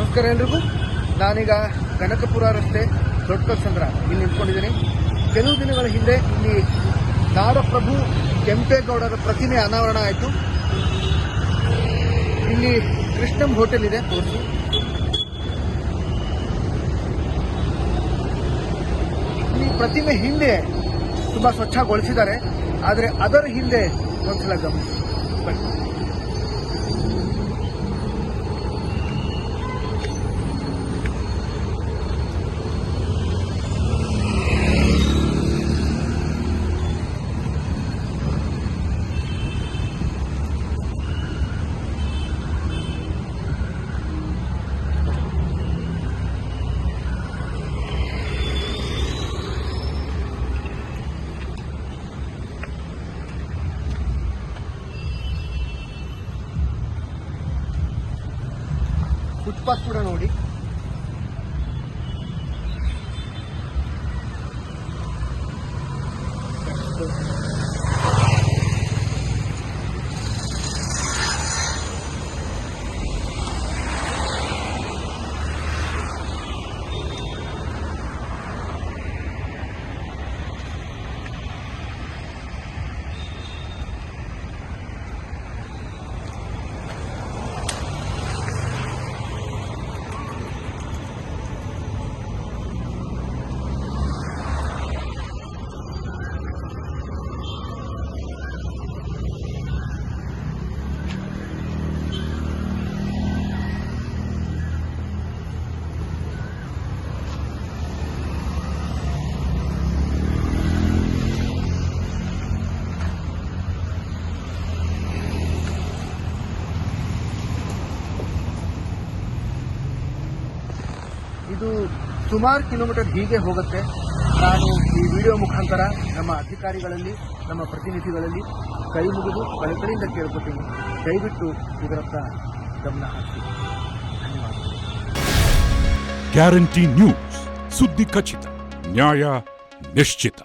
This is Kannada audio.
ನಮಸ್ಕಾರ ಎಲ್ರಿಗೂ. ನಾನೀಗ ಕನಕಪುರ ರಸ್ತೆ ದೊಡ್ಡ ಚಂದ್ರ ಇಲ್ಲಿ ನಿಂತ್ಕೊಂಡಿದ್ದೀನಿ. ಕೆಲವು ದಿನಗಳ ಹಿಂದೆ ಇಲ್ಲಿ ನಾಡಪ್ರಭು ಕೆಂಪೇಗೌಡರ ಪ್ರತಿಮೆ ಅನಾವರಣ ಆಯಿತು. ಇಲ್ಲಿ ಕೃಷ್ಣಂ ಹೋಟೆಲ್ ಇದೆ. ತೋರಿಸಿ ಇಲ್ಲಿ ಪ್ರತಿಮೆ ಹಿಂದೆ ತುಂಬಾ ಸ್ವಚ್ಛಗೊಳಿಸಿದ್ದಾರೆ. ಆದರೆ ಅದರ ಹಿಂದೆ ಒಂದ್ಸಲ ಗಮನಿಸಿ. ಫುಟ್ಪಾತ್ ಕೂಡ ನೋಡಿ. ಇದು ಸುಮಾರು ಕಿಲೋಮೀಟರ್ ಹೀಗೆ ಹೋಗುತ್ತೆ. ನಾನು ಈ ವಿಡಿಯೋ ಮುಖಾಂತರ ನಮ್ಮ ಅಧಿಕಾರಿಗಳಲ್ಲಿ, ನಮ್ಮ ಪ್ರತಿನಿಧಿಗಳಲ್ಲಿ ಕೈ ಮುಗಿದು ಕಳಕಳಿಯಿಂದ ಕೇಳ್ಕೊತೀನಿ. ದಯವಿಟ್ಟು ಇದರತ್ತ ಗಮನ ಹಾಕಿ ಧನ್ಯವಾದ ಗ್ಯಾರಂಟಿ ನ್ಯೂಸ್. ಸುದ್ದಿ ಖಚಿತ, ನ್ಯಾಯ ನಿಶ್ಚಿತ.